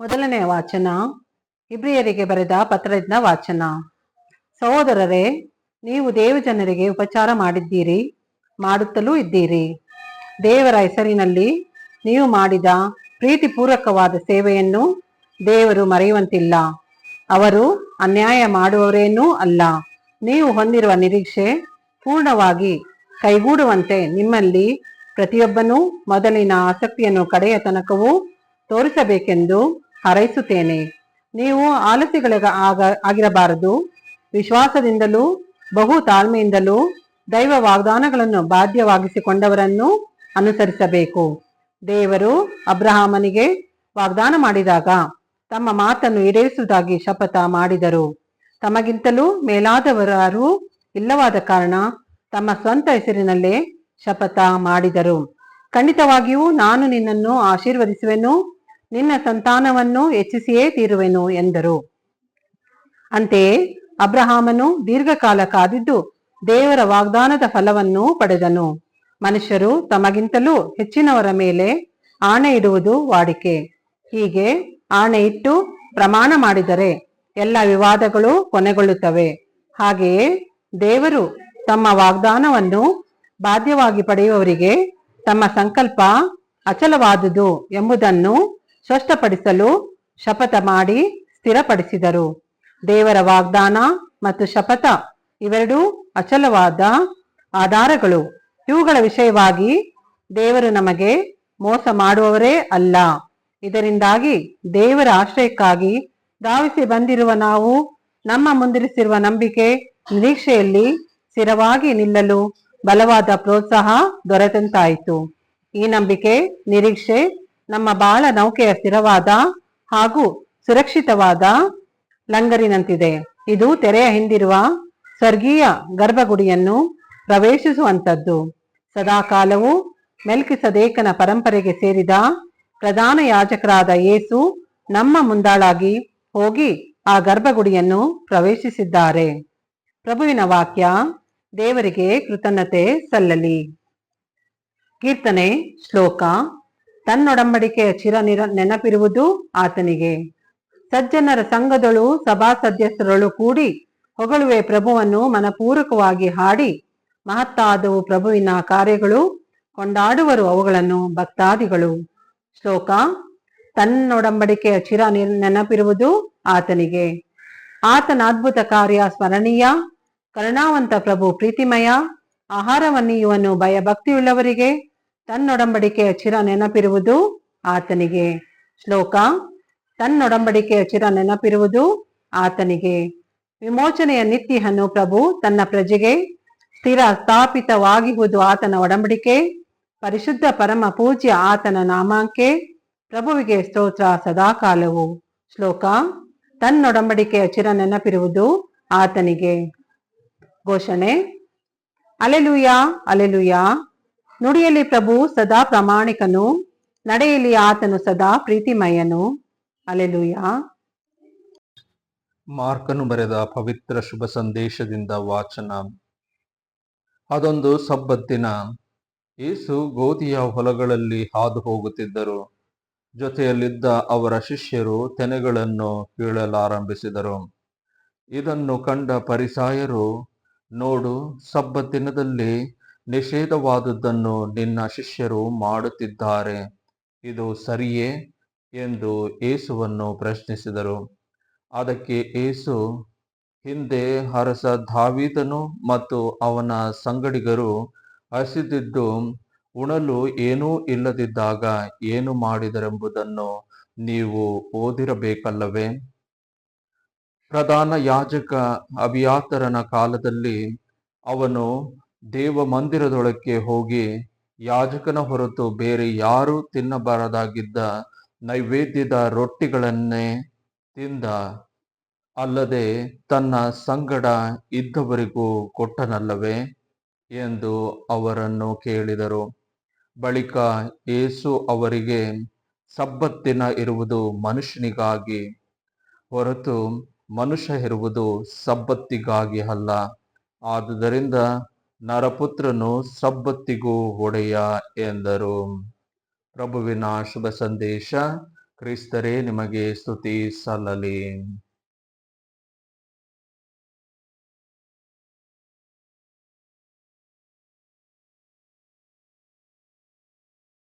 ಮೊದಲನೆಯ ವಾಚನ. ಇಬ್ರಿಯರಿಗೆ ಬರೆದ ಪತ್ರದಿಂದ ವಾಚನ. ಸಹೋದರರೇ, ನೀವು ದೇವಜನರಿಗೆ ಉಪಚಾರ ಮಾಡಿದ್ದೀರಿ, ಮಾಡುತ್ತಲೂ ಇದ್ದೀರಿ. ದೇವರ ಹೆಸರಿನಲ್ಲಿ ನೀವು ಮಾಡಿದ ಪ್ರೀತಿಪೂರ್ವಕವಾದ ಸೇವೆಯನ್ನು ದೇವರು ಮರೆಯುವಂತಿಲ್ಲ. ಅವರು ಅನ್ಯಾಯ ಮಾಡುವವರೇನೂ ಅಲ್ಲ. ನೀವು ಹೊಂದಿರುವ ನಿರೀಕ್ಷೆ ಪೂರ್ಣವಾಗಿ ಕೈಗೂಡುವಂತೆ ನಿಮ್ಮಲ್ಲಿ ಪ್ರತಿಯೊಬ್ಬನೂ ಮೊದಲಿನ ಆಸಕ್ತಿಯನ್ನು ಕಡೆಯ ತನಕವೂ ತೋರಿಸಬೇಕೆಂದು ಹಾರೈಸುತ್ತೇನೆ. ನೀವು ಆಲಸಿಗಳಿಗೆ ಆಗ, ಆಗಿರಬಾರದು. ವಿಶ್ವಾಸದಿಂದಲೂ, ಬಹು ತಾಳ್ಮೆಯಿಂದಲೂ, ದೈವ ವಾಗ್ದಾನಗಳನ್ನು ಬಾಧ್ಯವಾಗಿಸಿಕೊಂಡವರನ್ನು ಅನುಸರಿಸಬೇಕು. ದೇವರು ಅಬ್ರಹಾಮನಿಗೆ ವಾಗ್ದಾನ ಮಾಡಿದಾಗ, ತಮ್ಮ ಮಾತನ್ನು ಈಡೇರಿಸುವುದಾಗಿ ಶಪಥ ಮಾಡಿದರು. ತಮಗಿಂತಲೂ ಮೇಲಾದವರಾರು ಇಲ್ಲವಾದ ಕಾರಣ, ತಮ್ಮ ಸ್ವಂತ ಹೆಸರಿನಲ್ಲೇ ಶಪಥ ಮಾಡಿದರು. ಖಂಡಿತವಾಗಿಯೂ ನಾನು ನಿನ್ನನ್ನು ಆಶೀರ್ವದಿಸುವೆನು. ನಿನ್ನ ಸಂತಾನವನ್ನು ಹೆಚ್ಚಿಸಿಯೇ ತೀರುವೆನು ಎಂದರು. ಅಂತೆಯೇ ಅಬ್ರಹಾಮನು ದೀರ್ಘಕಾಲ ಕಾದಿದ್ದು ದೇವರ ವಾಗ್ದಾನದ ಫಲವನ್ನು ಪಡೆದನು. ಮನುಷ್ಯರು ತಮಗಿಂತಲೂ ಹೆಚ್ಚಿನವರ ಮೇಲೆ ಆಣೆ ಇಡುವುದು ವಾಡಿಕೆ. ಹೀಗೆ ಆಣೆ ಇಟ್ಟು ಪ್ರಮಾಣ ಮಾಡಿದರೆ ಎಲ್ಲ ವಿವಾದಗಳು ಕೊನೆಗೊಳ್ಳುತ್ತವೆ. ಹಾಗೆಯೇ ದೇವರು ತಮ್ಮ ವಾಗ್ದಾನವನ್ನು ಬಾಧ್ಯವಾಗಿ ಪಡೆಯುವವರಿಗೆ ತಮ್ಮ ಸಂಕಲ್ಪ ಅಚಲವಾದುದು ಎಂಬುದನ್ನು ಸ್ಪಷ್ಟಪಡಿಸಲು ಶಪಥ ಮಾಡಿ ಸ್ಥಿರಪಡಿಸಿದರು. ದೇವರ ವಾಗ್ದಾನ ಮತ್ತು ಶಪಥ ಇವೆರಡೂ ಅಚಲವಾದ ಆಧಾರಗಳು. ಇವುಗಳ ವಿಷಯವಾಗಿ ದೇವರು ನಮಗೆ ಮೋಸ ಮಾಡುವವರೇ ಅಲ್ಲ. ಇದರಿಂದಾಗಿ ದೇವರ ಆಶ್ರಯಕ್ಕಾಗಿ ಧಾವಿಸಿ ಬಂದಿರುವ ನಾವು ನಮ್ಮ ಮುಂದಿರಿಸಿರುವ ನಂಬಿಕೆ ನಿರೀಕ್ಷೆಯಲ್ಲಿ ಸ್ಥಿರವಾಗಿ ನಿಲ್ಲಲು ಬಲವಾದ ಪ್ರೋತ್ಸಾಹ ದೊರೆತಂತಾಯಿತು. ಈ ನಂಬಿಕೆ, ನಿರೀಕ್ಷೆ ನಮ್ಮ ಬಾಳ ನೌಕೆಯ ಸ್ಥಿರವಾದ ಹಾಗೂ ಸುರಕ್ಷಿತವಾದ ಲಂಗರಿನಂತಿದೆ. ಇದು ತೆರೆಯ ಹಿಂದಿರುವ ಸ್ವರ್ಗೀಯ ಗರ್ಭಗುಡಿಯನ್ನು ಪ್ರವೇಶಿಸುವಂತದ್ದು ಸದಾಕಾಲವೂ ಮೆಲ್ಕಿಸದೇಕನ ಪರಂಪರೆಗೆ ಸೇರಿದ ಪ್ರಧಾನ ಯಾಜಕರಾದ ಯೇಸು ನಮ್ಮ ಮುಂದಾಳಾಗಿ ಹೋಗಿ ಆ ಗರ್ಭಗುಡಿಯನ್ನು ಪ್ರವೇಶಿಸಿದ್ದಾರೆ. ಪ್ರಭುವಿನ ವಾಕ್ಯ, ದೇವರಿಗೆ ಕೃತಜ್ಞತೆ ಸಲ್ಲಲಿ. ಕೀರ್ತನೆ, ಶ್ಲೋಕ ತನ್ನೊಡಂಬಡಿಕೆಯ ಚಿರ ನಿರ ನೆನಪಿರುವುದು ಆತನಿಗೆ. ಸಜ್ಜನರ ಸಂಘದಳು ಸಭಾ ಸದಸ್ಯರಳು ಕೂಡಿ ಹೊಗಳುವೆ ಪ್ರಭುವನ್ನು ಮನಪೂರ್ವಕವಾಗಿ ಹಾಡಿ ಮಹತ್ತಾದವು ಪ್ರಭುವಿನ ಕಾರ್ಯಗಳು ಕೊಂಡಾಡುವರು ಅವುಗಳನ್ನು ಭಕ್ತಾದಿಗಳು. ಶ್ಲೋಕ, ತನ್ನೊಡಂಬಡಿಕೆಯ ಚಿರ ನೆನಪಿರುವುದು ಆತನಿಗೆ. ಆತನ ಅದ್ಭುತ ಕಾರ್ಯ ಸ್ಮರಣೀಯ, ಕರುಣಾವಂತ ಪ್ರಭು ಪ್ರೀತಿಮಯ ಭಯ ಭಯಭಕ್ತಿಯುಳ್ಳವರಿಗೆ ತನ್ನೊಡಂಬಡಿಕೆಯ ಚಿರ ನೆನಪಿರುವುದು ಆತನಿಗೆ. ಶ್ಲೋಕ, ತನ್ನೊಡಂಬಡಿಕೆಯ ಚಿರ ನೆನಪಿರುವುದು ಆತನಿಗೆ. ವಿಮೋಚನೆಯ ನಿತ್ಯಹನ್ನು ಪ್ರಭು ತನ್ನ ಪ್ರಜೆಗೆ ಸ್ಥಿರ ಸ್ಥಾಪಿತವಾಗಿರುವುದು ಆತನ ಒಡಂಬಡಿಕೆ, ಪರಿಶುದ್ಧ ಪರಮ ಪೂಜ್ಯ ಆತನ ನಾಮಾಂಕೆ ಪ್ರಭುವಿಗೆ ಸ್ತೋತ್ರ ಸದಾಕಾಲವು. ಶ್ಲೋಕ, ತನ್ನೊಡಂಬಡಿಕೆಯ ಚಿರ ನೆನಪಿರುವುದು ಆತನಿಗೆ. ಘೋಷಣೆ ಅಲೆಲುಯ ಅಲೆಲುಯ ನುಡಿಯಲ್ಲಿ ಪ್ರಭು ಸದಾ ಪ್ರಾಮಾಣಿಕನು, ನಡೆಯಲ್ಲಿ ಆತನು ಸದಾ ಪ್ರೀತಿಮಯನು. ಅಲೆಲುಯ ಮಾರ್ಕನು ಬರೆದ ಪವಿತ್ರ ಶುಭ ಸಂದೇಶದಿಂದ ವಾಚನ. ಅದೊಂದು ಸಬ್ಬತ್ತಿನ ಏಸು ಗೋಧಿಯ ಹೊಲಗಳಲ್ಲಿ ಹಾದು ಹೋಗುತ್ತಿದ್ದರು. ಜೊತೆಯಲ್ಲಿದ್ದ ಅವರ ಶಿಷ್ಯರು ತೆನೆಗಳನ್ನು ಕೀಳಲಾರಂಭಿಸಿದರು. ಇದನ್ನು ಕಂಡ ಪರಿಸಾಯರು, ನೋಡು ಸಬ್ಬತ್ತಿನದಲ್ಲಿ ನಿಷೇಧವಾದುದನ್ನು ನಿನ್ನ ಶಿಷ್ಯರು ಮಾಡುತ್ತಿದ್ದಾರೆ. ಇದು ಸರಿಯೇ? ಎಂದು ಏಸುವನ್ನು ಪ್ರಶ್ನಿಸಿದರು. ಅದಕ್ಕೆ ಏಸು ಹಿಂದೆ ಹರಸ ಧಾವಿದನು ಮತ್ತು ಅವನ ಸಂಗಡಿಗರು ಹಸಿದಿದ್ದು, ಉಣಲು ಏನೂ ಇಲ್ಲದಿದ್ದಾಗ ಏನು ಮಾಡಿದರೆಂಬುದನ್ನು ನೀವು ಓದಿರಬೇಕಲ್ಲವೇ? ಪ್ರಧಾನ ಯಾಜಕ ಅಭಿಯಾತರನ ಕಾಲದಲ್ಲಿ ಅವನು ದೇವ ಮಂದಿರದೊಳಕ್ಕೆ ಹೋಗಿ ಯಾಜಕನ ಹೊರತು ಬೇರೆ ಯಾರೂ ತಿನ್ನಬಾರದಾಗಿದ್ದ ನೈವೇದ್ಯದ ರೊಟ್ಟಿಗಳನ್ನೇ ತಿಂದ. ಅಲ್ಲದೆ ತನ್ನ ಸಂಗಡ ಇದ್ದವರಿಗೂ ಕೊಟ್ಟನಲ್ಲವೇ ಎಂದು ಅವರನ್ನು ಕೇಳಿದರು. ಬಳಿಕ ಏಸು ಅವರಿಗೆ ಸಬ್ಬತ್ತಿನ ಇರುವುದು ಮನುಷ್ಯನಿಗಾಗಿ, ಹೊರತು ಮನುಷ್ಯ ಇರುವುದು ಸಬ್ಬತ್ತಿಗಾಗಿ ಅಲ್ಲ. ಆದುದರಿಂದ ನರಪುತ್ರನು ಸಬ್ಬತ್ತಿಗೂ ಒಡೆಯ ಎಂದರು. ಪ್ರಭುವಿನ ಶುಭ ಸಂದೇಶ ಕ್ರಿಸ್ತರೇ ನಿಮಗೆ ಸ್ತುತಿ ಸಲ್ಲಲಿ.